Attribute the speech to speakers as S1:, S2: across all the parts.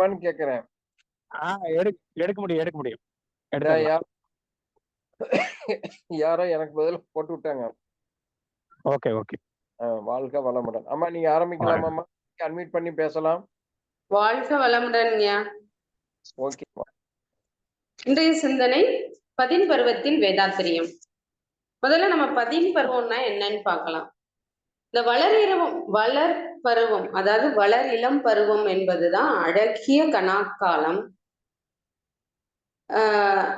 S1: எடுக்கணுமான்னு கேக்குறேன்.
S2: எடுக்க முடியும் எடுக்க முடியும்.
S1: யாரோ எனக்கு பதில் போட்டு விட்டாங்க.
S2: Okay okay.
S1: வாழ்க வளமுடன். அம்மா நீங்க ஆரம்பிக்கலாமாம்மா அட்மிட் பண்ணி பேசலாம்.
S3: வாழ்க வளமுடன்யா
S1: ஓகே
S3: இன்றைய சிந்தனை பதின் பருவத்தில் வேதாத்திரியம் முதல்ல நம்ம பதின் பருவம்னா என்னன்னு பார்க்கலாம். இந்த வளரிரவம் வளர் பருவம் அதாவது வளர் இளம் பருவம் என்பதுதான் அழகிய கணாக்காலம். ஆஹ்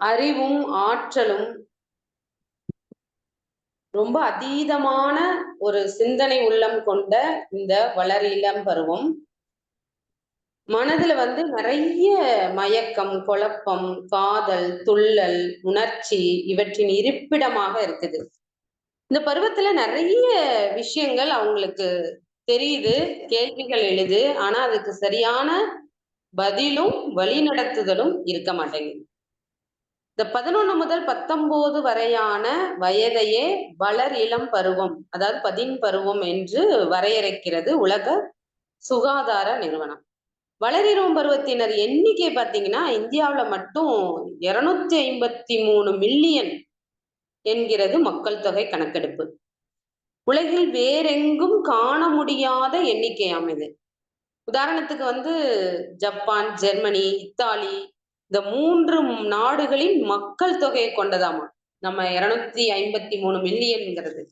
S3: அறிவும் ஆற்றலும் ரொம்ப அதீதமான ஒரு சிந்தனை உள்ளம் கொண்ட இந்த வளர் இளம் பருவம். மனதுல வந்து நிறைய மயக்கம் குழப்பம் காதல் துள்ளல் உணர்ச்சி இவற்றின் இருப்பிடமாக இருக்குது. இந்த பருவத்துல நிறைய விஷயங்கள் அவங்களுக்கு தெரியுது கேள்விகள் எழுது. ஆனா அதுக்கு சரியான பதிலும் வழிநடத்துதலும் இருக்க மாட்டேங்குது. இந்த பதினொன்று முதல் பத்தொன்பது வரையான வயதையே வளர் இளம் பருவம் அதாவது பதின் பருவம் என்று வரையறுக்கிறது உலக சுகாதார நிறுவனம். வளரிரும் பருவத்தினர் எண்ணிக்கை பார்த்தீங்கன்னா இந்தியாவில் மட்டும் இருநூத்தி ஐம்பத்தி மூணு மில்லியன் என்கிறது மக்கள் தொகை கணக்கெடுப்பு. உலகில் வேறெங்கும் காண முடியாத எண்ணிக்கையாம் இது. உதாரணத்துக்கு வந்து ஜப்பான் ஜெர்மனி இத்தாலி இந்த மூன்று நாடுகளின் மக்கள் தொகையை கொண்டதாமா. நம்ம இருநூத்தி ஐம்பத்தி மூணு மில்லியன்ங்கிறது.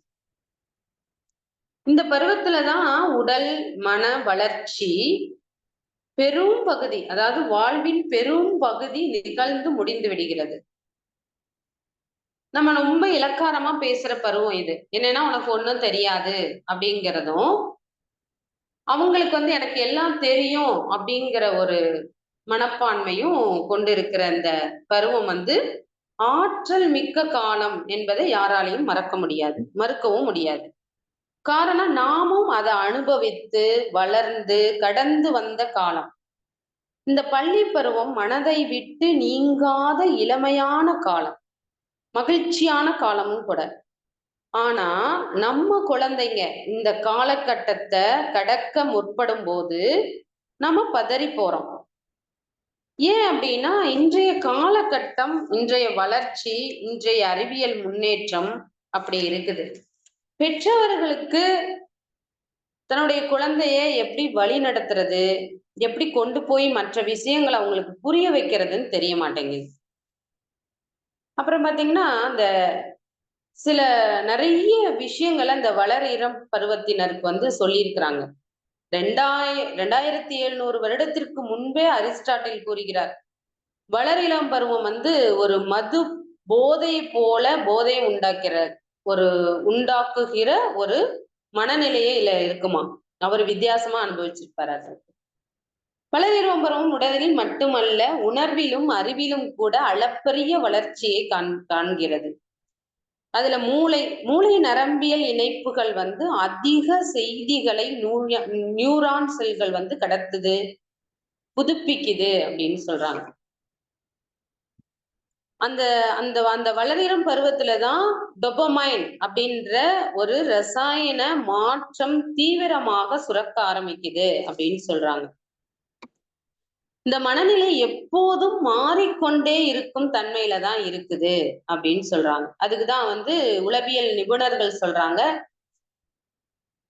S3: இந்த பருவத்துலதான் உடல் மன வளர்ச்சி பெரும் பகுதி அதாவது வாழ்வின் பெரும் பகுதி நிகழ்ந்து முடிந்து விடுகிறது. நம்ம ரொம்ப இலக்காரமா பேசுற பருவம் இது. என்னன்னா உனக்கு ஒன்றும் தெரியாது அப்படிங்கிறதும் அவங்களுக்கு வந்து எனக்கு எல்லாம் தெரியும் அப்படிங்கிற ஒரு மனப்பான்மையும் கொண்டிருக்கிற அந்த பருவம் வந்து ஆற்றல் மிக்க காலம் என்பதை யாராலையும் மறக்க முடியாது மறுக்கவும் முடியாது. காரணம் நாமும் அதை அனுபவித்து வளர்ந்து கடந்து வந்த காலம். இந்த பள்ளி பருவம் மனதை விட்டு நீங்காத இளமையான காலம். மகிழ்ச்சியான காலமும் கூட. ஆனா நம்ம குழந்தைங்க இந்த காலகட்டத்தை கடக்க முற்படும் போது நம்ம பதறி போறோம். ஏன் அப்படின்னா இன்றைய காலகட்டம் இன்றைய வளர்ச்சி இன்றைய அறிவியல் முன்னேற்றம் அப்படி இருக்குது. பெற்றவர்களுக்கு தன்னுடைய குழந்தைய எப்படி வழி நடத்துறது எப்படி கொண்டு போய் மற்ற விஷயங்களை அவங்களுக்கு புரிய வைக்கிறதுன்னு தெரிய மாட்டேங்குது. அப்புறம் பார்த்தீங்கன்னா அந்த சில நிறைய விஷயங்களை இந்த வளர் இளம் பருவத்தினருக்கு வந்து சொல்லியிருக்கிறாங்க. ரெண்டாய ரெண்டாயிரத்தி எழுநூறு வருடத்திற்கு முன்பே அரிஸ்டாட்டில் கூறுகிறார் வளர் இளம் பருவம் வந்து ஒரு மது போதை போல போதையை உண்டாக்கிற ஒரு உண்டாக்குகிற ஒரு மனநிலையே இல்லை இருக்குமா அவர் வித்தியாசமா அனுபவிச்சிருப்பாரு அது பருவம் உடலில் மட்டுமல்ல உணர்விலும் அறிவிலும் கூட அளப்பரிய வளர்ச்சியை காண் காண்கிறது. அதுல மூளை மூளை நரம்பியல் இணைப்புகள் வந்து அதிக செய்திகளை நியூரான் செல்கள் வந்து கடத்துது புதுப்பிக்குது அப்படின்னு சொல்றாங்க. அந்த அந்த அந்த வளரிரும் பருவத்துலதான் டொபமைன் அப்படின்ற ஒரு ரசாயன மாற்றம் தீவிரமாக சுரக்க ஆரம்பிக்குது அப்படின்னு சொல்றாங்க. இந்த மனநிலை எப்போதும் மாறிக்கொண்டே இருக்கும் தன்மையில தான் இருக்குது அப்படின்னு சொல்றாங்க. அதுக்குதான் வந்து உளவியல் நிபுணர்கள் சொல்றாங்க.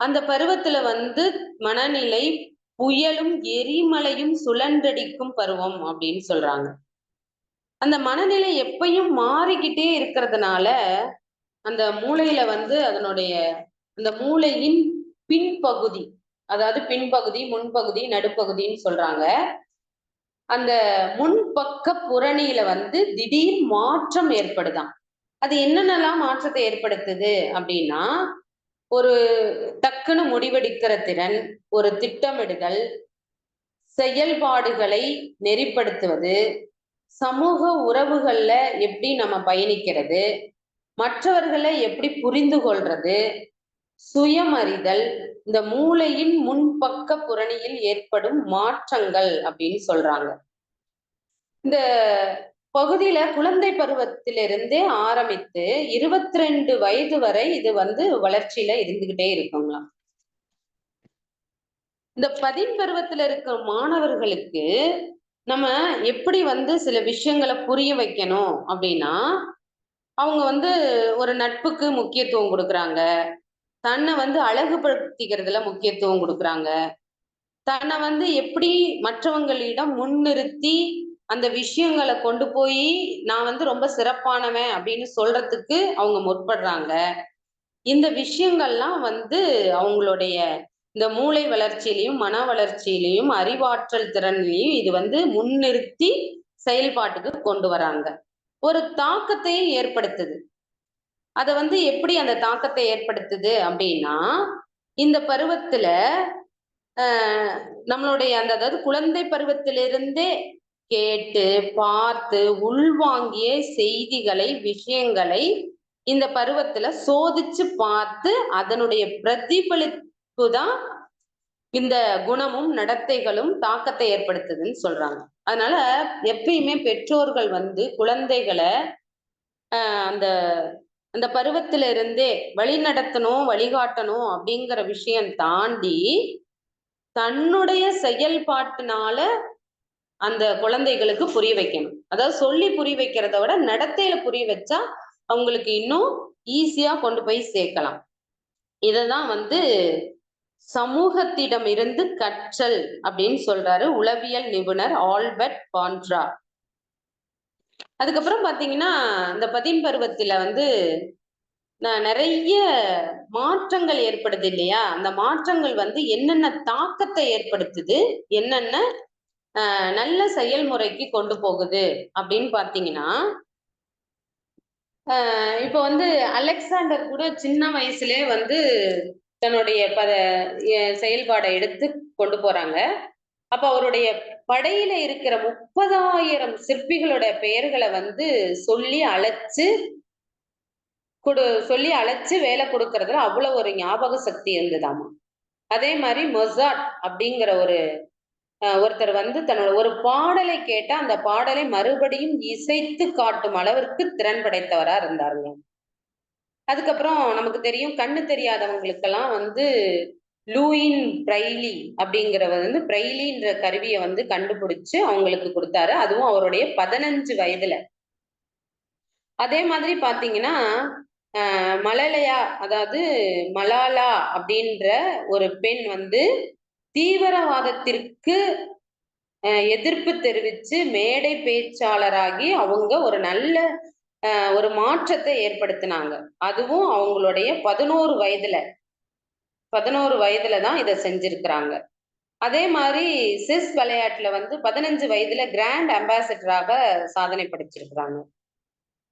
S3: அந்த பருவத்துல வந்து மனநிலை புயலும் எரிமலையும் சுழன்றடிக்கும் பருவம் அப்படின்னு சொல்றாங்க. அந்த மனநிலை எப்பயும் மாறிக்கிட்டே இருக்கிறதுனால அந்த மூளையில வந்து அதனுடைய அந்த மூளையின் பின்பகுதி அதாவது பின்பகுதி முன்பகுதி நடுப்பகுதின்னு சொல்றாங்க. அந்த முன்பக்க புறணியில வந்து திடீர் மாற்றம் ஏற்படுதான் அது என்னென்னலாம் மாற்றத்தை ஏற்படுத்துது அப்படின்னா ஒரு டக்குன்னு முடிவெடுக்கிற திறன் ஒரு திட்டமிடுதல் செயல்பாடுகளை நெறிப்படுத்துவது சமூக உறவுகள்ல எப்படி நம்ம பயணிக்கிறது மற்றவர்களை எப்படி புரிந்து கொள்றது சுயமறிதல் இந்த மூளையின் முன்பக்க புறணியில் ஏற்படும் மாற்றங்கள் அப்படின்னு சொல்றாங்க. இந்த பகுதியில குழந்தை பருவத்திலிருந்தே ஆரம்பித்து இருபத்தி ரெண்டு வயது வரை இது வந்து வளர்ச்சியில இருந்துகிட்டே இருக்குங்களாம் இந்த பதின் பருவத்துல இருக்கிற மாணவர்களுக்கு நம்ம எப்படி வந்து சில விஷயங்களை புரிய வைக்கணும் அப்படின்னா அவங்க வந்து ஒரு நட்புக்கு முக்கியத்துவம் கொடுக்குறாங்க. தன்னை வந்து அழகுபடுத்திக்கிறதுல முக்கியத்துவம் கொடுக்குறாங்க. தன்னை வந்து எப்படி மற்றவங்களிடம் முன்னிறுத்தி அந்த விஷயங்களை கொண்டு போய் நான் வந்து ரொம்ப சிறப்பானவன் அப்படின்னு சொல்றதுக்கு அவங்க முற்படுறாங்க. இந்த விஷயங்கள்லாம் வந்து அவங்களுடைய இந்த மூளை வளர்ச்சியிலையும் மன வளர்ச்சியிலையும் அறிவாற்றல் திறன்லையும் இது வந்து முன்னிறுத்தி செயல்பாட்டுக்கு கொண்டு வராங்க. ஒரு தாக்கத்தையும் ஏற்படுத்துது. அதை வந்து எப்படி அந்த தாக்கத்தை ஏற்படுத்துது அப்படின்னா இந்த பருவத்துல நம்மளுடைய அந்த அதாவது குழந்தை பருவத்திலிருந்தே கேட்டு பார்த்து உள்வாங்கிய செய்திகளை விஷயங்களை இந்த பருவத்துல சோதிச்சு பார்த்து அதனுடைய பிரதிபலிப்பு தான் இந்த குணமும் நடத்தைகளும் தாக்கத்தை ஏற்படுத்துதுன்னு சொல்றாங்க. அதனால எப்பயுமே பெற்றோர்கள் வந்து குழந்தைகளை அந்த அந்த பருவத்தில இருந்தே வழி நடத்தணும் வழிகாட்டணும் அப்படிங்கிற விஷயம் தாண்டி தன்னுடைய செயல்பாட்டுனால அந்த குழந்தைகளுக்கு புரிய வைக்கணும். அதாவது சொல்லி புரிய வைக்கிறத விட நடத்தையில புரிய வச்சா அவங்களுக்கு இன்னும் ஈஸியா கொண்டு போய் சேர்க்கலாம். இததான் வந்து சமூகத்திடம் இருந்து கற்றல் அப்படின்னு சொல்றாரு உளவியல் நிபுணர் ஆல்பர்ட் பாண்ட்ரா அதுக்கப்புறம் பாத்தீங்கன்னா இந்த பதின் பருவத்துல வந்து நான் நிறைய மாற்றங்கள் ஏற்படுது இல்லையா? அந்த மாற்றங்கள் வந்து என்னென்ன தாக்கத்தை ஏற்படுத்துது? என்னென்ன நல்ல செயல்முறைக்கு கொண்டு போகுது? அப்படின்னு பாத்தீங்கன்னா ஆஹ், இப்போ வந்து அலெக்சாண்டர் கூட சின்ன வயசுலேயே வந்து தன்னுடைய பத செயல்பாடை எடுத்து கொண்டு போறாங்க. அப்ப அவருடைய படையில இருக்கிற முப்பதாயிரம் சிற்பிகளோட பெயர்களை வந்து சொல்லி அழைச்சு கொடு சொல்லி அழைச்சு வேலை கொடுக்கறதுல அவ்வளவு ஒரு ஞாபக சக்தி இருந்ததாமா? அதே மாதிரி மொசாட் அப்படிங்கிற ஒரு ஒருத்தர் வந்து தன்னோட ஒரு பாடலை கேட்டா அந்த பாடலை மறுபடியும் இசைத்து காட்டும் அளவிற்கு திறன் படைத்தவரா இருந்தாருங்க அதுக்கப்புறம் நமக்கு தெரியும் கண்ணு தெரியாதவங்களுக்கெல்லாம் வந்து லூயின் பிரைலி அப்படிங்கிறவர் வந்து பிரைலின்ற கருவியை வந்து கண்டுபிடிச்சு அவங்களுக்கு கொடுத்தாரு. அதுவும் அவருடைய பதினஞ்சு வயதுல. அதே மாதிரி பாத்தீங்கன்னா மலலையா அதாவது மலாலா அப்படின்ற ஒரு பெண் வந்து தீவிரவாதத்திற்கு எதிர்ப்பு தெரிவிச்சு மேடை பேச்சாளராகி அவங்க ஒரு நல்ல ஒரு மாற்றத்தை ஏற்படுத்தினாங்க. அதுவும் அவங்களுடைய பதினோரு வயதுல. பதினோரு வயதுல தான் இதை செஞ்சிருக்கிறாங்க. அதே மாதிரி செஸ் விளையாட்டுல வந்து பதினஞ்சு வயதுல கிராண்ட் அம்பாசிடராக சாதனை படைச்சிருக்கிறாங்க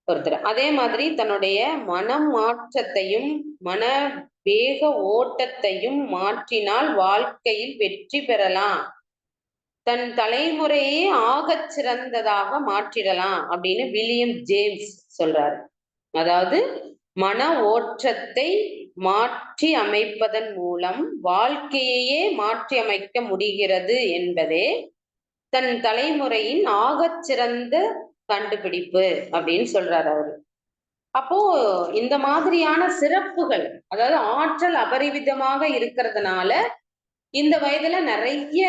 S3: ஒருத்தர். அதே மாதிரி தன்னுடைய மனம் மாற்றத்தையும் மன வேக ஓட்டத்தையும் மாற்றினால் வாழ்க்கையில் வெற்றி பெறலாம். தன் தலைமுறையே ஆகச் சிறந்ததாக மாற்றிடலாம் அப்படின்னு வில்லியம் ஜேம்ஸ் சொல்றாரு. அதாவது மன ஓட்டத்தை மாற்றி அமைப்பதன் மூலம் வாழ்க்கையையே மாற்றி அமைக்க முடிகிறது என்பதே தன் தலைமுறையின் ஆகச்சிறந்த கண்டுபிடிப்பு அப்படின்னு சொல்றாரு அவரு. அப்போ இந்த மாதிரியான சிறப்புகள் அதாவது ஆற்றல் அபரிவிதமாக இருக்கிறதுனால இந்த வயதுல நிறைய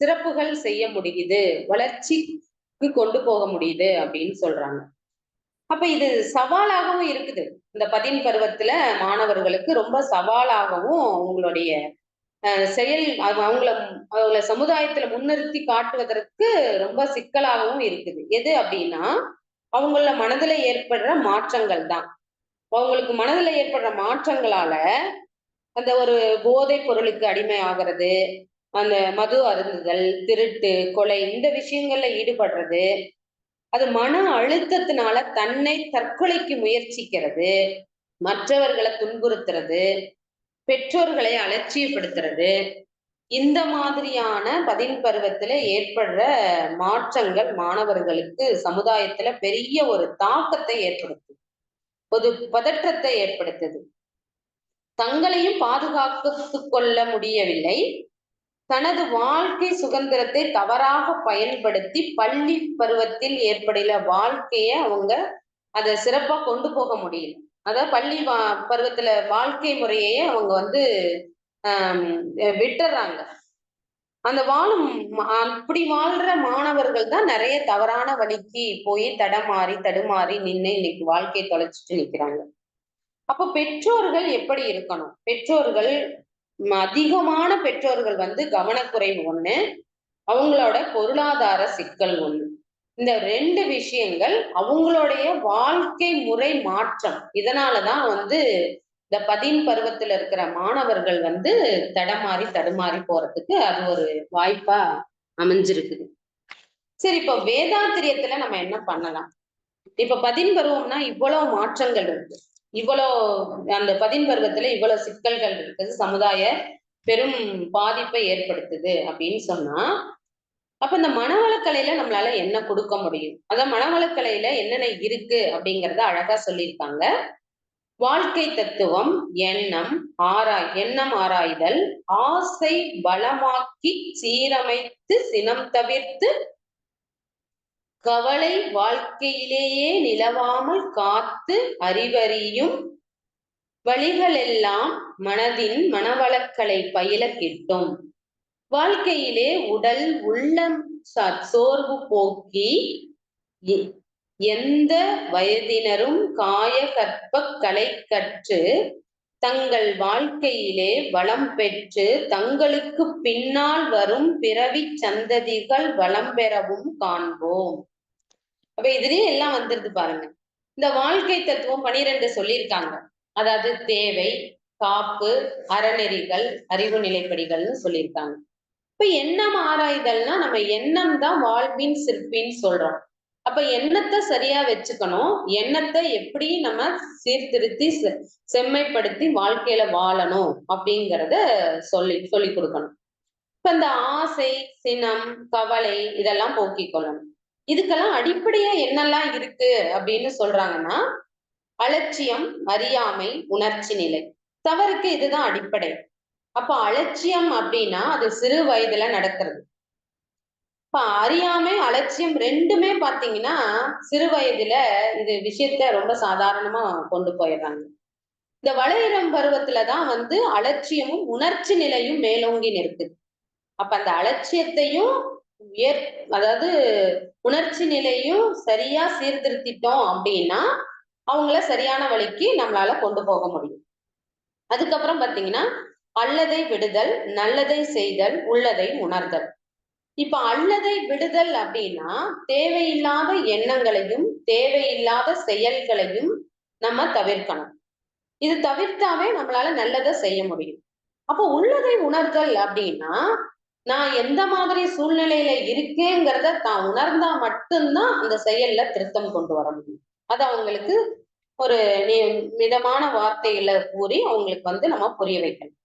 S3: சிறப்புகள் செய்ய முடியுது வளர்ச்சிக்கு கொண்டு போக முடியுது அப்படின்னு சொல்றாங்க. அப்ப இது சவாலாகவும் இருக்குது. இந்த பதின் பருவத்துல மாணவர்களுக்கு ரொம்ப சவாலாகவும் அவங்களுடைய செயல் அவங்கள அவங்கள சமுதாயத்துல முன்னிறுத்தி காட்டுவதற்கு ரொம்ப சிக்கலாகவும் இருக்குது. எது அப்படின்னா அவங்கள மனதுல ஏற்படுற மாற்றங்கள் தான். அவங்களுக்கு மனதுல ஏற்படுற மாற்றங்களால அந்த ஒரு போதை பொருளுக்கு அடிமை ஆகிறது அந்த மது அருந்துதல் திருட்டு கொலை இந்த விஷயங்கள்ல ஈடுபடுறது அது மன அழுத்தத்தினால தன்னை தற்கொலைக்கு முயற்சிக்கிறது மற்றவர்களை துன்புறுத்துறது பெற்றோர்களை அலட்சியப்படுத்துறது இந்த மாதிரியான பதின் பருவத்துல ஏற்படுற மாற்றங்கள் மாணவர்களுக்கு சமுதாயத்துல பெரிய ஒரு தாக்கத்தை ஏற்படுத்துது. ஒரு பதற்றத்தை ஏற்படுத்துது. தங்களையும் பாதுகாத்து கொள்ள முடியவில்லை. தனது வாழ்க்கை சுதந்திரத்தை தவறாக பயன்படுத்தி பள்ளி பருவத்தில் ஏற்படையில வாழ்க்கைய அவங்க அதை சிறப்பா கொண்டு போக முடியல. அதாவது பள்ளி வா பருவத்துல வாழ்க்கை முறையே அவங்க வந்து ஆஹ் விட்டுறாங்க. அந்த வாழும் அப்படி வாழ்ற மாணவர்கள் தான் நிறைய தவறான வழிக்கு போய் தடமாறி தடுமாறி நின்று இன்னைக்கு வாழ்க்கையை தொலைச்சிட்டு நிக்கிறாங்க. அப்ப பெற்றோர்கள் எப்படி இருக்கணும்? பெற்றோர்கள் அதிகமான பெற்றோர்கள் வந்து கவனக்குறைவு ஒண்ணு அவங்களோட பொருளாதார சிக்கல் ஒண்ணு. இந்த ரெண்டு விஷயங்கள் அவங்களுடைய வாழ்க்கை முறை மாற்றம். இதனாலதான் வந்து இந்த பதின் பருவத்துல இருக்கிற மாணவர்கள் வந்து தடமாறி தடுமாறி போறதுக்கு அது ஒரு வாய்ப்பா அமைஞ்சிருக்குது சரி இப்ப வேதாத்திரியத்துல நம்ம என்ன பண்ணலாம்? இப்ப பதின் பருவம்னா இவ்வளவு மாற்றங்கள் இருக்கு. இவ்வளோ அந்த பதின் பருவத்துல இவ்வளவு சிக்கல்கள் இருக்குது சமுதாய பெரும் பாதிப்பை ஏற்படுத்துது அப்படின்னு சொன்னா அப்ப இந்த மனவளக்கலையில நம்மளால என்ன கொடுக்க முடியும்? அதான் மனவளக்கலையில என்னென்ன இருக்கு அப்படிங்கறத அழகா சொல்லியிருக்காங்க. வாழ்க்கை தத்துவம் எண்ணம் ஆராய் எண்ணம் ஆராய்தல் ஆசை பலமாக்கி சீரமைத்து சினம் தவிர்த்து கவலை வாழ்க்கையிலேயே நிலவாமல் காத்து அறிவறியும் வழிகளெல்லாம் மனதின் மனவளக்கலை பயில கிட்டும். வாழ்க்கையிலே உடல் உள்ளம் ச- சோர்வு போக்கி எந்த வயதினரும் காய கற்ப கலை கற்று தங்கள் வாழ்க்கையிலே வளம் பெற்று தங்களுக்கு பின்னால் வரும் பிறவி சந்ததிகள் வளம் பெறவும் காண்போம். அப்ப இதுலயே எல்லாம் வந்துருது பாருங்க. இந்த வாழ்க்கை தத்துவம் பனிரெண்டு சொல்லியிருக்காங்க. அதாவது தேவை காப்பு அறநெறிகள் அறிவு நிலைப்படிகள்னு சொல்லியிருக்காங்க. இப்ப எண்ணம் ஆராய்தல்னா நம்ம எண்ணம் தான் வாழ்வின் சிற்பின்னு சொல்றோம். அப்ப எண்ணத்தை சரியா வச்சுக்கணும். எண்ணத்தை எப்படி நம்ம சீர்திருத்தி செ- செம்மைப்படுத்தி வாழ்க்கையில வாழணும் அப்படிங்கிறத சொல்லி சொல்லி கொடுக்கணும். இப்ப இந்த ஆசை சினம் கவலை இதெல்லாம் போக்கிக் கொள்ளணும். இதுக்கெல்லாம் அடிப்படையா என்னெல்லாம் இருக்கு அப்படின்னு சொல்றாங்கன்னா அலட்சியம் அறியாமை உணர்ச்சி நிலை. தவறுக்கு இதுதான் அடிப்படை. அப்ப அலட்சியம் அப்படின்னா அது சிறு வயதுல நடக்கிறது. இப்ப அறியாமை அலட்சியம் ரெண்டுமே பாத்தீங்கன்னா சிறு வயதுல இது விஷயத்த ரொம்ப சாதாரணமா கொண்டு போயிடுறாங்க. இந்த வளையிறம் பருவத்துலதான் வந்து அலட்சியமும் உணர்ச்சி நிலையும் மேலோங்கி நிற்குது. அப்ப அந்த அலட்சியத்தையும் உயர் அதாவது உணர்ச்சி நிலையும் சரியா சீர்திருத்திட்டோம் அப்படின்னா அவங்கள சரியான வழிக்கு நம்மளால கொண்டு போக முடியும். அதுக்கப்புறம் பாத்தீங்கன்னா அல்லதை விடுதல் நல்லதை செய்தல் உள்ளதை உணர்தல். இப்ப அல்லதை விடுதல் அப்படின்னா தேவையில்லாத எண்ணங்களையும் தேவையில்லாத செயல்களையும் நம்ம தவிர்க்கணும். இது தவிர்த்தாவே நம்மளால நல்லதை செய்ய முடியும். அப்போ உள்ளதை உணர்தல் அப்படின்னா நான் எந்த மாதிரி சூழ்நிலையில இருக்கேங்கிறத தான் உணர்ந்தா மட்டும்தான் அந்த செயல்ல திருத்தம் கொண்டு வர முடியும். அது அவங்களுக்கு ஒரு நி- மிதமான வார்த்தைகளை கூறி அவங்களுக்கு வந்து நம்ம புரிய வைக்கணும்.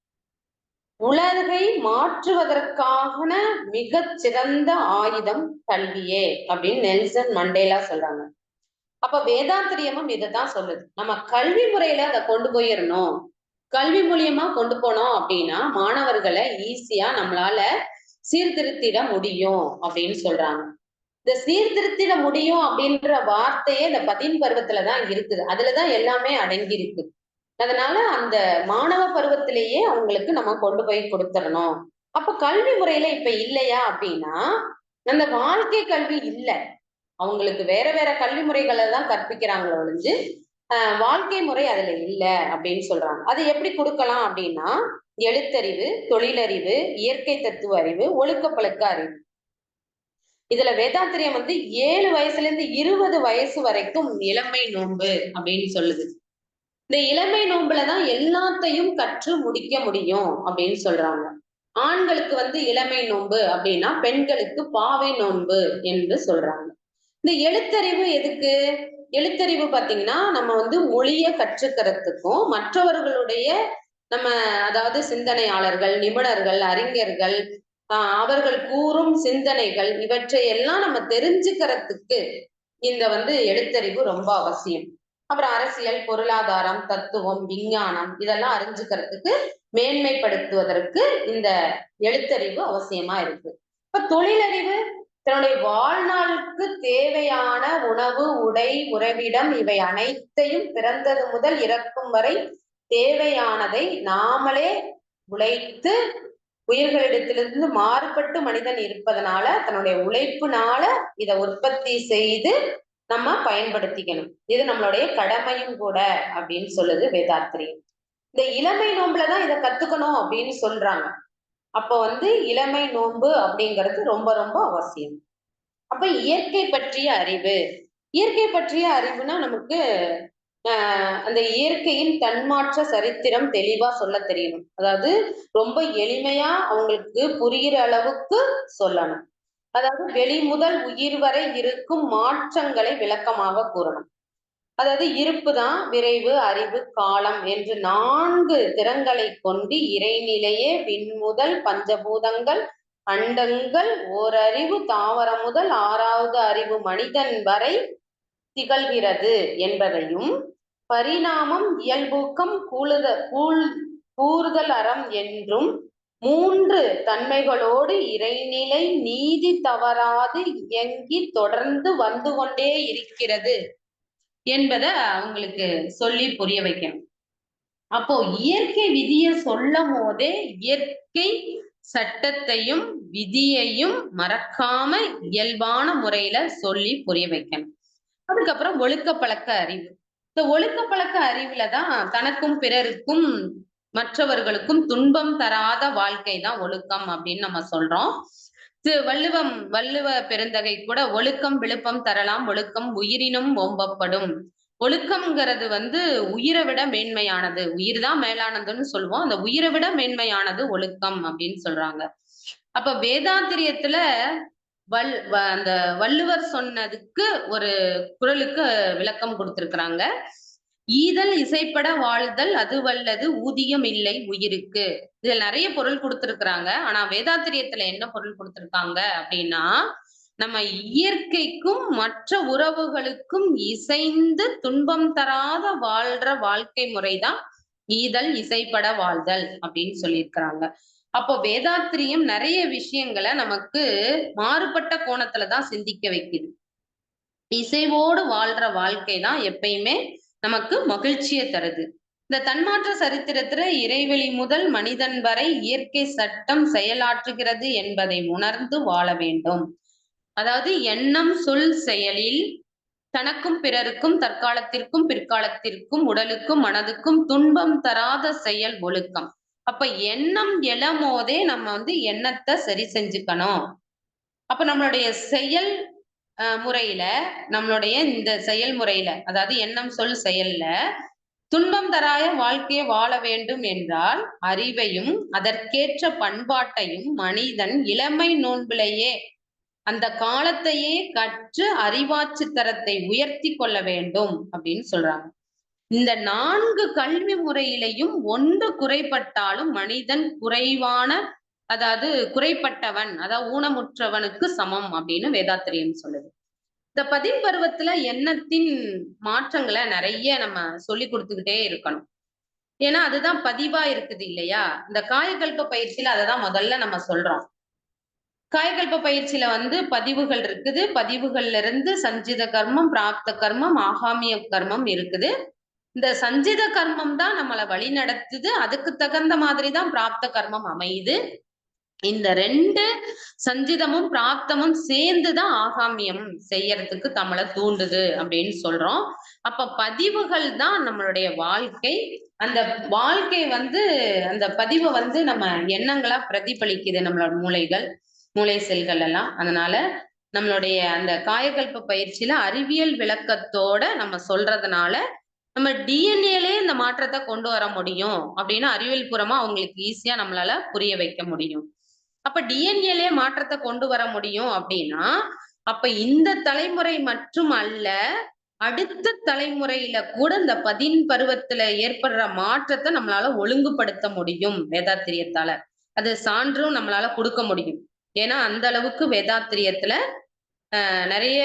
S3: உலகை மாற்றுவதற்கான மிக சிறந்த ஆயுதம் கல்வியே அப்படின்னு நெல்சன் மண்டேலா சொல்றாங்க. அப்ப வேதாந்திரியமும் இதைதான் சொல்லுது. நம்ம கல்வி முறையில அதை கொண்டு போயிடணும் கல்வி மூலியமா கொண்டு போனோம் அப்படின்னா மாணவர்களை ஈஸியா நம்மளால சீர்திருத்திட முடியும் அப்படின்னு சொல்றாங்க. இந்த சீர்திருத்திட முடியும் அப்படின்ற வார்த்தையே இந்த பதின் பருவத்துலதான் இருக்குது. அதுலதான் எல்லாமே அடங்கி இருக்கு அதனால அந்த மாணவ பருவத்திலேயே அவங்களுக்கு நம்ம கொண்டு போய் கொடுத்துடணும். அப்ப கல்வி முறையில இப்ப இல்லையா அப்படின்னா அந்த வாழ்க்கை கல்வி இல்ல. அவங்களுக்கு வேற வேற கல்வி முறைகளை தான் கற்பிக்கிறாங்களோ ஒழிஞ்சு வாழ்க்கை முறை அதுல இல்ல அப்படின்னு சொல்றாங்க. அது எப்படி கொடுக்கலாம் அப்படின்னா எழுத்தறிவு தொழிலறிவு இயற்கை தத்துவ அறிவு ஒழுக்க பழக்க அறிவு. இதுல வேதாந்திரியம் வந்து ஏழு வயசுல இருந்து இருபது வயசு வரைக்கும் இளமை நோன்பு அப்படின்னு சொல்லுது. இந்த இளமை நோன்புலதான் எல்லாத்தையும் கற்று முடிக்க முடியும் அப்படின்னு சொல்றாங்க. ஆண்களுக்கு வந்து இளமை நோன்பு அப்படின்னா பெண்களுக்கு பாவை நோன்பு என்று சொல்றாங்க. இந்த எழுத்தறிவு எதுக்கு? எழுத்தறிவு பாத்தீங்கன்னா நம்ம வந்து மொழிய கற்றுக்கிறதுக்கும் மற்றவர்களுடைய நம்ம அதாவது சிந்தனையாளர்கள் நிபுணர்கள் அறிஞர்கள் அவர்கள் கூறும் சிந்தனைகள் இவற்றை எல்லாம் நம்ம தெரிஞ்சுக்கிறதுக்கு இந்த வந்து எழுத்தறிவு ரொம்ப அவசியம். அப்புறம் அரசியல் பொருளாதாரம் தத்துவம் விஞ்ஞானம் இதெல்லாம் அறிஞ்சுக்கிறதுக்கு மேன்மைப்படுத்துவதற்கு இந்த எழுத்தறிவு அவசியமா இருக்கு. இப்ப தொழிலறிவு தன்னுடைய வாழ்நாளுக்கு தேவையான உணவு உடை உறைவிடம் இவை அனைத்தையும் பிறந்தது முதல் இறக்கும் வரை தேவையானதை நாமளே உழைத்து உயிர்களிடத்திலிருந்து மாறுபட்டு மனிதன் இருப்பதனால தன்னுடைய உழைப்புனால இதை உற்பத்தி செய்து நம்ம பயன்படுத்திக்கணும். இது நம்மளுடைய கடமையும் கூட அப்படின்னு சொல்லுது வேதாத்திரி. இந்த இளமை நோம்புலதான் இதை கத்துக்கணும் அப்படின்னு சொல்றாங்க. அப்ப வந்து இளமை நோன்பு அப்படிங்கிறது ரொம்ப ரொம்ப அவசியம். அப்ப இயற்கை பற்றிய அறிவு. இயற்கை பற்றிய அறிவுனா நமக்கு ஆஹ் அந்த இயற்கையின் தன்மாற்ற சரித்திரம் தெளிவா சொல்ல தெரியணும். அதாவது ரொம்ப எளிமையா அவங்களுக்கு புரிகிற அளவுக்கு சொல்லணும். அதாவது வெளி முதல் உயிர் வரை இருக்கும் மாற்றங்களை விளக்கமாக கூறணும். அதாவது இருப்பு தான் விரைவு அறிவு காலம் என்று நான்கு திறங்களை கொண்டு இறைநிலையே விண்முதல் பஞ்சபூதங்கள் அண்டங்கள் ஓரறிவு தாவரம் முதல் ஆறாவது அறிவு மனிதன் வரை திகழ்கிறது என்பதையும் பரிணாமம் இயல்பூக்கம் கூழுத கூழ் கூறுதல் அறம் என்றும் மூன்று தன்மைகளோடு இறைநிலை நீதி தவறாது இயங்கி தொடர்ந்து வந்து கொண்டே இருக்கிறது. என்பதை அவங்களுக்கு சொல்லி புரிய வைக்கணும். அப்போ இயற்கை விதியை சொல்லும் போதே இயற்கை சட்டத்தையும் விதியையும் மறக்காம இயல்பான முறையில சொல்லி புரிய வைக்கணும். அதுக்கப்புறம் ஒழுக்க பழக்க அறிவு. இந்த ஒழுக்க பழக்க அறிவுல தான் தனக்கும் பிறருக்கும் மற்றவர்களுக்கும் துன்பம் தராத வாழ்க்கை தான் ஒழுக்கம் அப்படின்னு நம்ம சொல்றோம். திரு வள்ளுவம் வள்ளுவ பெருந்தகை கூட ஒழுக்கம் விழுப்பம் தரலாம் ஒழுக்கம் உயிரினும் ஓம்பப்படும். ஒழுக்கம்ங்கிறது வந்து உயிரை விட மேன்மையானது. உயிர் தான் மேலானதுன்னு சொல்லுவோம். அந்த உயிரை விட மேன்மையானது ஒழுக்கம் அப்படின்னு சொல்றாங்க. அப்ப வேதாந்திரியத்துல வல் வ- அந்த வள்ளுவர் சொன்னதுக்கு ஒரு குரலுக்கு விளக்கம் கொடுத்திருக்கிறாங்க. ஈதல் இசைப்பட வாழ்தல் அது வல்லது ஊதியம் இல்லை உயிருக்கு. இதுல நிறைய பொருள் கொடுத்திருக்கிறாங்க. ஆனா வேதாத்திரியத்துல என்ன பொருள் கொடுத்திருக்காங்க அப்படின்னா நம்ம இயற்கைக்கும் மற்ற உறவுகளுக்கும் இசைந்து துன்பம் தராத வாழ்ற வாழ்க்கை முறைதான் ஈதல் இசைப்பட வாழ்தல் அப்படின்னு சொல்லியிருக்கிறாங்க. அப்போ வேதாத்திரியம் நிறைய விஷயங்களை நமக்கு மாறுபட்ட கோணத்துலதான் சிந்திக்க வைக்குது. இசைவோடு வாழ்ற வாழ்க்கை தான் எப்பயுமே நமக்கு மகிழ்ச்சியை தருது. இந்த தன்மாற்ற சரித்திரத்துல இறைவெளி முதல் மனிதன் வரை இயற்கை சட்டம் செயலாற்றுகிறது என்பதை உணர்ந்து வாழ வேண்டும். அதாவது எண்ணம் சொல் செயலில் தனக்கும் பிறருக்கும் தற்காலத்திற்கும் பிற்காலத்திற்கும் உடலுக்கும் மனதுக்கும் துன்பம் தராத செயல் ஒழுக்கம். அப்ப எண்ணம் எழமோதே நம்ம வந்து எண்ணத்தை சரி செஞ்சுக்கணும். அப்ப நம்மளுடைய செயல் முறையில நம்மளுடைய இந்த செயல்முறையில அதாவது எண்ணம் சொல் செயல்ல துன்பம் தராய வாழ்க்கையை வாழ வேண்டும் என்றால் அறிவையும் அதற்கேற்ற பண்பாட்டையும் மனிதன் இளமை நோன்பிலேயே அந்த காலத்தையே கற்று அறிவாட்சி தரத்தை உயர்த்தி கொள்ள வேண்டும் அப்படின்னு சொல்றாங்க. இந்த நான்கு கல்வி முறையிலையும் ஒன்று குறைபட்டாலும் மனிதன் குறைவான அதாவது குறைப்பட்டவன் அதாவது ஊனமுற்றவனுக்கு சமம் அப்படின்னு வேதாத்திரியம் சொல்லுது. இந்த பதின் பருவத்துல எண்ணத்தின் மாற்றங்களை நிறைய நம்ம சொல்லி கொடுத்துக்கிட்டே இருக்கணும். ஏன்னா அதுதான் பதிவா இருக்குது இல்லையா? இந்த காயகல்ப பயிற்சியில அதை தான் முதல்ல நம்ம சொல்றோம். காயகல்ப பயிற்சியில வந்து பதிவுகள் இருக்குது. பதிவுகள்ல இருந்து சஞ்சித கர்மம் பிராப்த கர்மம் ஆகாமிய கர்மம் இருக்குது. இந்த சஞ்சித கர்மம் தான் நம்மளை வழி நடத்துது அதுக்கு தகுந்த மாதிரி தான் பிராப்த கர்மம் அமையுது. இந்த ரெண்டு சஞ்சிதமும் பிராப்தமும் சேர்ந்துதான் ஆகாமியம் செய்யறதுக்கு தமிழை தூண்டுது அப்படின்னு சொல்றோம். அப்ப பதிவுகள் தான் நம்மளுடைய வாழ்க்கை. அந்த வாழ்க்கை வந்து அந்த பதிவை வந்து நம்ம எண்ணங்களா பிரதிபலிக்குது நம்மளோட மூளைகள் மூளை செல்கள் எல்லாம். அதனால நம்மளுடைய அந்த காயகல்ப பயிற்சியில அறிவியல் விளக்கத்தோட நம்ம சொல்றதுனால நம்ம டிஎன்ஏலே இந்த மாற்றத்தை கொண்டு வர முடியும் அப்படின்னு அறிவியல் பூர்வமா அவங்களுக்கு ஈஸியா நம்மளால புரிய வைக்க முடியும். அப்ப டிஎன்ஏலே மாற்றத்தை கொண்டு வர முடியும் அப்படின்னா அப்ப இந்த தலைமுறை மட்டும் அல்ல அடுத்த தலைமுறையில கூட இந்த பதின் பருவத்துல ஏற்படுற மாற்றத்தை நம்மளால ஒழுங்குபடுத்த முடியும் வேதாத்திரியத்தால. அது சான்றும் நம்மளால கொடுக்க முடியும். ஏன்னா அந்த அளவுக்கு வேதாத்திரியத்துல ஆஹ் நிறைய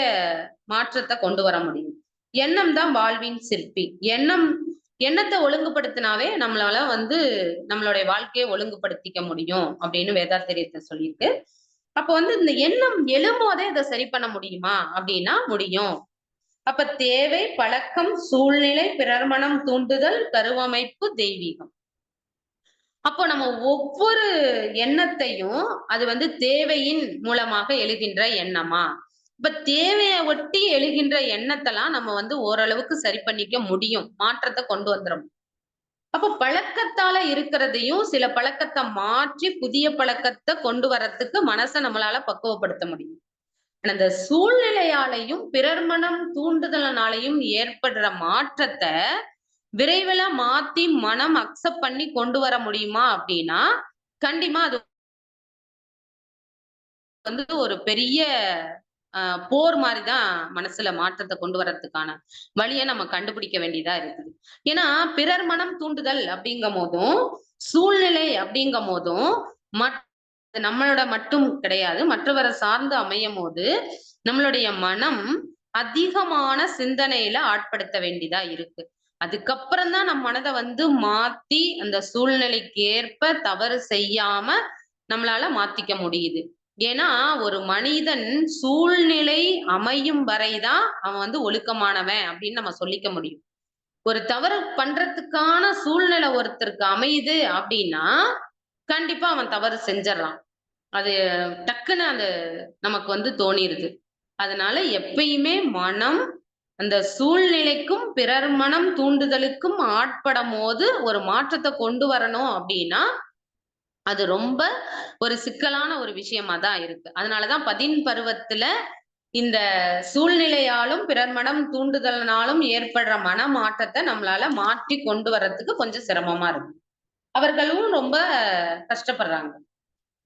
S3: மாற்றத்தை கொண்டு வர முடியும். எண்ணம் தான் வாழ்வின் சிற்பி. எண்ணம் எண்ணத்தை ஒழுங்குபடுத்தினாவே நம்மளால வந்து நம்மளுடைய வாழ்க்கையை ஒழுங்குபடுத்திக்க முடியும் அப்படின்னு வேதாத்திரியத்தை சொல்லியிருக்கு. அப்ப வந்து இந்த எண்ணம் எழும்போதே இதை சரி பண்ண முடியுமா? அப்படின்னா முடியும். அப்ப தேவை பழக்கம் சூழ்நிலை பிரமணம் தூண்டுதல் கருவமைப்பு தெய்வீகம். அப்போ நம்ம ஒவ்வொரு எண்ணத்தையும் அது வந்து தேவையின் மூலமாக எழுகின்ற எண்ணமா? இப்ப தேவையை ஒட்டி எழுகின்ற எண்ணத்தெல்லாம் நம்ம வந்து ஓரளவுக்கு சரி பண்ணிக்க முடியும். மாற்றத்தை கொண்டு வந்துடும் அப்ப பழக்கத்தால இருக்கிறதையும் சில பழக்கத்தை மாற்றி புதிய பழக்கத்தை கொண்டு வர்றதுக்கு மனசை நம்மளால பக்குவப்படுத்த முடியும். அந்த சூழ்நிலையாலையும் பிறர் மனம் தூண்டுதலனாலையும் ஏற்படுற மாற்றத்தை விரைவில் மாத்தி மனம் அக்செப்ட் பண்ணி கொண்டு வர முடியுமா அப்படின்னா கண்டிப்பா அது வந்து ஒரு பெரிய ஆஹ், போர் மாதிரிதான் மனசுல மாற்றத்தை கொண்டு வர்றதுக்கான வழியை நம்ம கண்டுபிடிக்க வேண்டியதா இருக்குது. ஏன்னா பிறர் மனம் தூண்டுதல் அப்படிங்கும் போதும் சூழ்நிலை அப்படிங்கும் போதும் நம்மளோட மட்டும் கிடையாது மற்றவரை சார்ந்து அமையும் போது நம்மளுடைய மனம் அதிகமான சிந்தனையில ஆட்படுத்த வேண்டியதா இருக்கு. அதுக்கப்புறம் தான் நம்ம மனதை வந்து மாத்தி அந்த சூழ்நிலைக்கு ஏற்ப தவறு செய்யாம நம்மளால மாத்திக்க முடியுது. ஏன்னா ஒரு மனிதன் சூழ்நிலை அமையும் வரைதான் அவன் வந்து ஒழுக்கமானவன் அப்படின்னு நம்ம சொல்லிக்க முடியும். ஒரு தவறு பண்றதுக்கான சூழ்நிலை ஒருத்தருக்கு அமையுது அப்படின்னா கண்டிப்பா அவன் தவறு செஞ்சிடறான். அது டக்குன்னு அது நமக்கு வந்து தோணிருது. அதனால எப்பயுமே மனம் அந்த சூழ்நிலைக்கும் பிறர் மனம் தூண்டுதலுக்கும் ஆட்படும் போது ஒரு மாற்றத்தை கொண்டு வரணும் அப்படின்னா அது ரொம்ப ஒரு சிக்கலான ஒரு விஷயமா தான் இருக்கு. அதனாலதான் பதின் பருவத்துல இந்த சூழ்நிலையாலும் பிறர் மனம் தூண்டுதலினாலும் ஏற்படுற மன மாற்றத்தை நம்மளால மாற்றி கொண்டு வர்றதுக்கு கொஞ்சம் சிரமமா இருக்கு. அவர்களும் ரொம்ப கஷ்டப்படுறாங்க.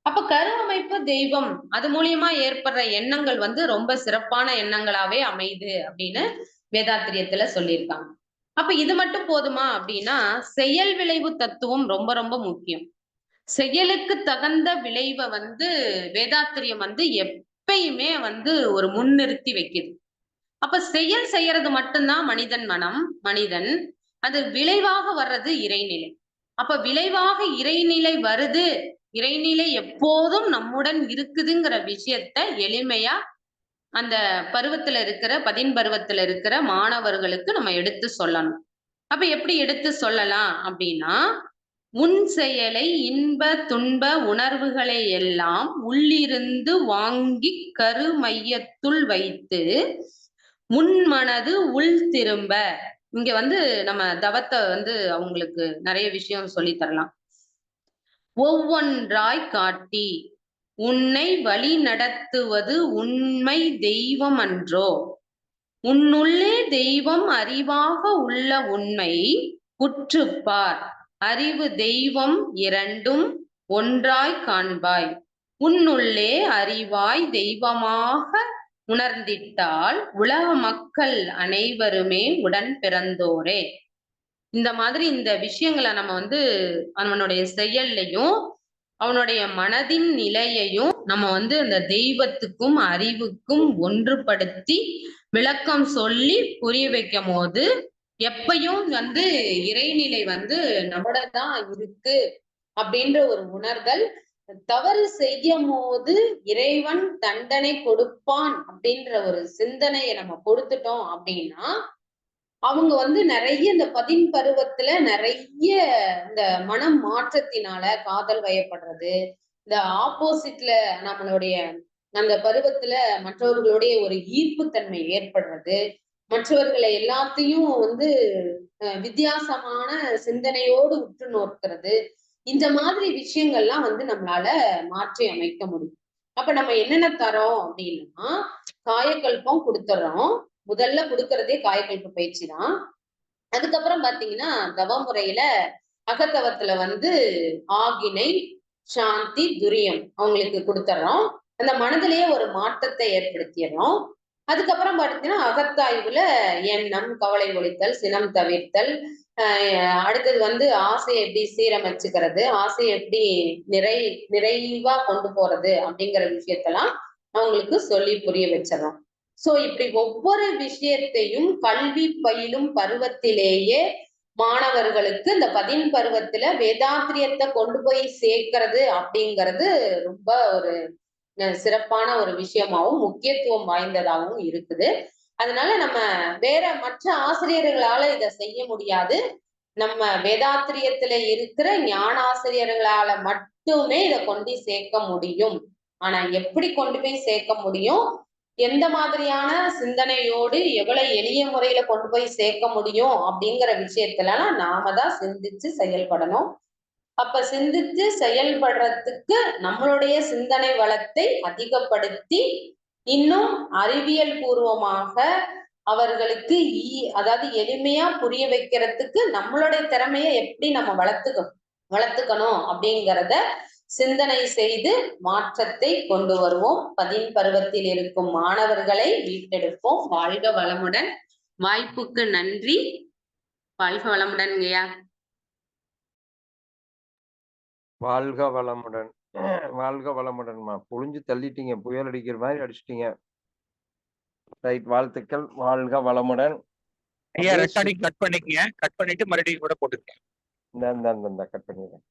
S3: அப்ப கருவமைப்பு தெய்வம் அது மூலியமா ஏற்படுற எண்ணங்கள் வந்து ரொம்ப சிறப்பான எண்ணங்களாவே அமையுது அப்படின்னு வேதாத்திரியத்துல சொல்லியிருக்காங்க. அப்ப இது மட்டும் போதுமா அப்படின்னா செயல் விளைவு தத்துவம் ரொம்ப ரொம்ப முக்கியம். செயலுக்கு தகுந்த விளைவை வந்து வேதாத்திரியம் வந்து எப்பயுமே வந்து ஒரு முன்னிறுத்தி வைக்குது. அப்ப செயல் செய்யறது மட்டும்தான் மனிதன் மனம் மனிதன். அது விளைவாக வர்றது இறைநிலை. அப்ப விளைவாக இறைநிலை வருது இறைநிலை எப்போதும் நம்முடன் இருக்குதுங்கிற விஷயத்த எளிமையா அந்த பருவத்துல இருக்கிற பதின் பருவத்துல இருக்கிற மாணவர்களுக்கு நம்ம எடுத்து சொல்லணும். அப்ப எப்படி எடுத்து சொல்லலாம் அப்படின்னா உன் செயலை இன்ப துன்ப உணர்வுகளை எல்லாம் உள்ளிருந்து வாங்கி கரு மையத்துள் வைத்து உன் மனது உள் திரும்ப. இங்க வந்து நம்ம தவத்தை வந்து அவங்களுக்கு நிறைய விஷயம் சொல்லி தரலாம். ஒவ்வொன்றாய் காட்டி உன்னை வழி நடத்துவது உண்மை தெய்வம் அன்றோ உன்னுள்ளே தெய்வம் அறிவாக உள்ள உண்மை உற்றுப்பார். அறிவு தெய்வம் இரண்டும் ஒன்றாய் காண்பாய். உன்னுள்ளே அறிவாய் தெய்வமாக உணர்ந்திட்டால் உலக மக்கள் அனைவருமே உடன் பிறந்தோரே. இந்த மாதிரி இந்த விஷயங்களை நம்ம வந்து அவனுடைய செயல்லையும் அவனுடைய மனதின் நிலையையும் நம்ம வந்து அந்த தெய்வத்துக்கும் அறிவுக்கும் ஒன்றுபடுத்தி விளக்கம் சொல்லி புரிய வைக்கும் போது எப்பயும் வந்து இறைநிலை வந்து நம்மட தான் இருக்கு அப்படின்ற ஒரு உணர்தல். தவறு செய்யும் போது இறைவன் தண்டனை கொடுப்பான் அப்படின்ற ஒரு சிந்தனையை நம்ம கொடுத்துட்டோம் அப்படின்னா அவங்க வந்து நிறைய இந்த பதின் பருவத்துல நிறைய இந்த மனம் மாற்றத்தினால காதல் வயப்படுறது. இந்த ஆப்போசிட்ல நம்மளுடைய அந்த பருவத்துல மற்றவர்களுடைய ஒரு ஈர்ப்புத்தன்மை ஏற்படுறது. மற்றவர்களை எல்லாத்தையும் வந்து அஹ், வித்தியாசமான சிந்தனையோடு உற்று நோக்கிறது. இந்த மாதிரி விஷயங்கள்லாம் வந்து நம்மளால மாற்றி அமைக்க முடியும். அப்ப நம்ம என்னென்ன தரோம் அப்படின்னா காயக்கல்பம் கொடுத்துறோம் முதல்ல கொடுக்கறதே காயக்கல்ப பயிற்சி தான். அதுக்கப்புறம் பாத்தீங்கன்னா தவ முறையில அகத்தவத்துல வந்து ஆகினை சாந்தி துரியம் அவங்களுக்கு கொடுத்துறோம் அந்த மனதிலேயே ஒரு மாற்றத்தை ஏற்படுத்திடுறோம் அதுக்கப்புறம் பார்த்தீங்கன்னா அகத்தாய்வுல எண்ணம் கவலை ஒழித்தல் சினம் தவிர்த்தல் அடுத்தது வந்து ஆசையை எப்படி சீரமைச்சுக்கிறது ஆசையை எப்படி நிறை நிறைவா கொண்டு போறது அப்படிங்கிற விஷயத்தெல்லாம் அவங்களுக்கு சொல்லி புரிய வச்சிடறோம். சோ இப்படி ஒவ்வொரு விஷயத்தையும் கல்வி பயிலும் பருவத்திலேயே மாணவர்களுக்கு இந்த பதின் பருவத்துல வேதாத்திரியத்தை கொண்டு போய் சேர்க்கிறது அப்படிங்கிறது ரொம்ப ஒரு சிறப்பான ஒரு விஷயமாவும் முக்கியத்துவம் வாய்ந்ததாகவும் இருக்குது. அதனால நம்ம வேற மற்ற ஆசிரியர்களால இதை செய்ய முடியாது. நம்ம வேதாத்திரியத்துல இருக்கிற ஞானாசிரியர்களால மட்டுமே இதை கொண்டு சேர்க்க முடியும். ஆனா எப்படி கொண்டு போய் சேர்க்க முடியும்? எந்த மாதிரியான சிந்தனையோடு எவ்வளவு எளிய முறையில கொண்டு போய் சேர்க்க முடியும் அப்படிங்கிற விஷயத்துலலாம் நாம தான் சிந்திச்சு செயல்படணும். அப்ப சிந்தித்து செயல்படுறதுக்கு நம்மளுடைய சிந்தனை வளத்தை அதிகப்படுத்தி இன்னும் அறிவியல் பூர்வமாக அவர்களுக்கு அதாவது எளிமையா புரிய வைக்கிறதுக்கு நம்மளுடைய திறமையை எப்படி நம்ம வளர்த்துக்க வளர்த்துக்கணும் அப்படிங்கிறத சிந்தனை செய்து மாற்றத்தை கொண்டு வருவோம். பதின் பருவத்தில் இருக்கும் மாணவர்களை மீட்டெடுப்போம். வாழ்க வளமுடன். வாய்ப்புக்கு நன்றி. வாழ்க வளமுடன்
S1: வாழ்க வளமுடன். வாழ்க வளமுடன்மா. புழிஞ்சு தள்ளிட்டீங்க. புயல் அடிக்கிற மாதிரி அடிச்சிட்டீங்க. ரைட். வாழ்த்துக்கள். வாழ்க வளமுடன்.
S2: ஐயா ரெக்கார்டிங் கட் பண்ணிக்கங்க. கட் பண்ணிட்டு மறுபடியும் கூட போட்டுக்கங்க.
S1: இந்த இந்த இந்த கட் பண்ணிடுறேன்.